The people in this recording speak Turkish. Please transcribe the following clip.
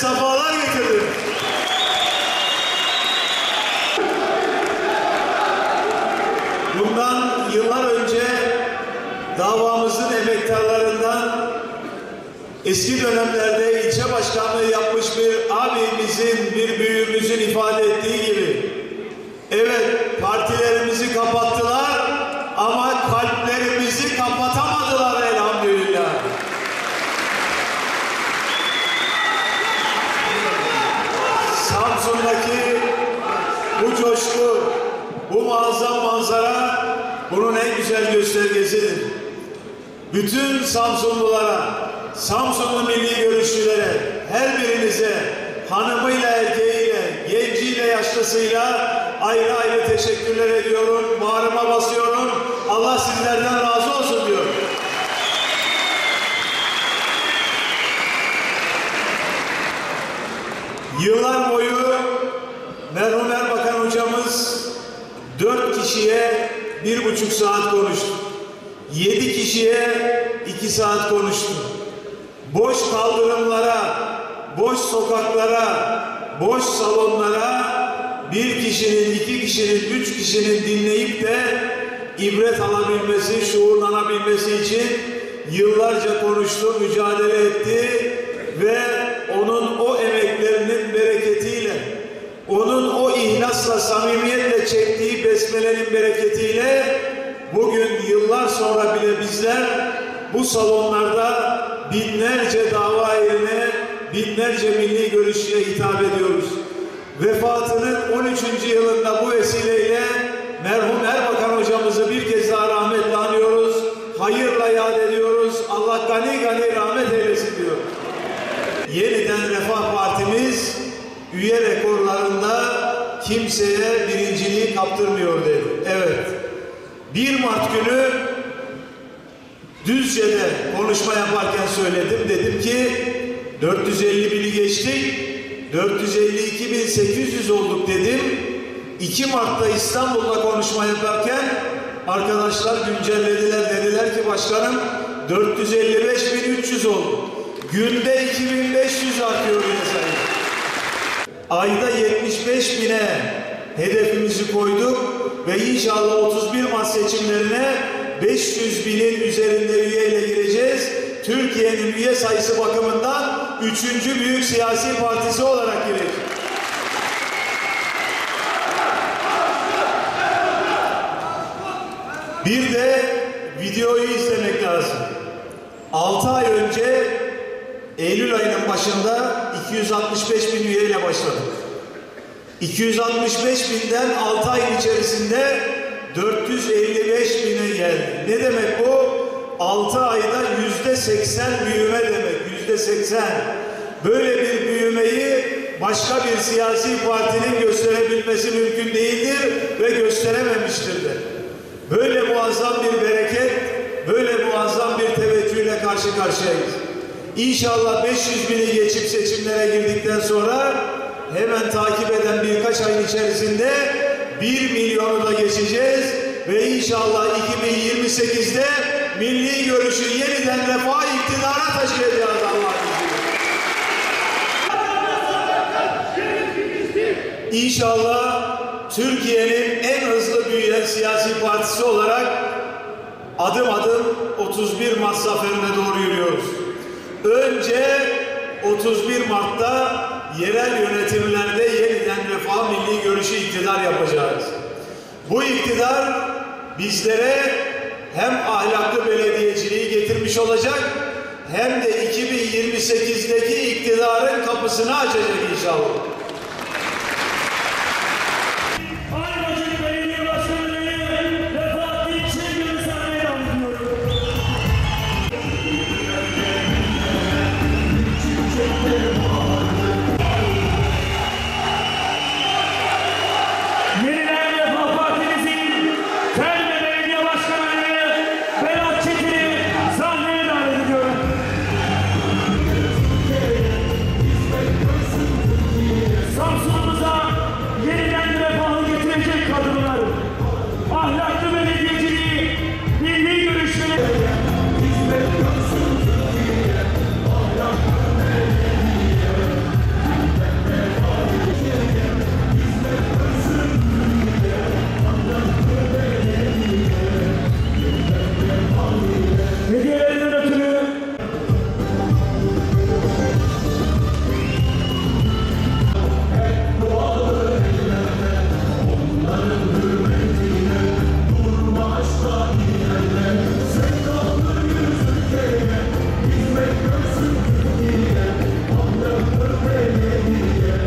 sefalar getirdiniz. Bundan yıllar önce davamızın emektarlarından eski dönemlerde ilçe başkanlığı yapmış bir abimizin, bir büyüğümüzün ifade ettiği gibi evet partilerimizi kapattılar ama kalplerimizi kapatamadılar en güzel göstergesidir. Bütün Samsunlulara, Samsunlu milli görüşçülere, her birinize hanımıyla, erkeğiyle, genciyle, yaşlısıyla ayrı ayrı teşekkürler ediyorum. Bağrıma basıyorum. Allah sizlerden razı olsun diyorum. Yıllar boyu merhum Erbakan hocamız dört kişiye bir buçuk saat konuştu. Yedi kişiye iki saat konuştu. Boş kaldırımlara, boş sokaklara, boş salonlara bir kişinin, iki kişinin, üç kişinin dinleyip de ibret alabilmesi, şuurlanabilmesi için yıllarca konuştu, mücadele etti ve onun o emeklerinin bereketiyle, onun o ihlasla, samimiyetle çektiği besmelenin bereketiyle bugün yıllar sonra bile bizler bu salonlarda binlerce dava eline, binlerce milli görüşçüye hitap ediyoruz. Vefatının 13. yılında bu vesileyle merhum Erbakan hocamızı bir kez daha rahmetle anıyoruz. Hayırla yad ediyoruz. Allah gani gani rahmet eylesin diyor. Yeniden Refah Partimiz üye rekorlarında kimseye birinciliği kaptırmıyor dedi. Evet. 1 Mart günü Düzce'de konuşma yaparken söyledim. Dedim ki 450 bini geçtik. 452.800 olduk dedim. 2 Mart'ta İstanbul'da konuşma yaparken arkadaşlar güncellediler. Dediler ki başkanım 455.300 oldu. Günde 2500 artıyor yine sayın. Ayda 75 bine hedefimizi koyduk ve inşallah 31 Mart seçimlerine 500 binin üzerinde üyeyle gireceğiz. Türkiye'nin üye sayısı bakımından üçüncü büyük siyasi partisi olarak girecek. Bir de videoyu izlemek lazım. 6 ay önce Eylül ayının başında 265 bin üyeyle başladık. 265 binden 6 ay içerisinde 455 bine geldi. Ne demek bu? 6 ayda yüzde 80 büyüme demek. Yüzde 80. Böyle bir büyümeyi başka bir siyasi partinin gösterebilmesi mümkün değildir ve gösterememiştir de. Böyle muazzam bir bereket, böyle muazzam bir teveccühle karşı karşıyayız. İnşallah 500 bini geçip seçimlere girdikten sonra hemen takip eden birkaç ayın içerisinde 1 milyonu da geçeceğiz ve inşallah 2028'de milli görüşü yeniden refah iktidara taşıyacağız Allah'ın. İnşallah Türkiye'nin en hızlı büyüyen siyasi partisi olarak adım adım 31 Mart zaferine doğru yürüyoruz. Önce 31 Mart'ta yerel yönetimlerde yeniden refah milli görüşü iktidar yapacağız. Bu iktidar bizlere hem ahlaklı belediyeciliği getirmiş olacak hem de 2028'deki iktidarın kapısını açacak inşallah.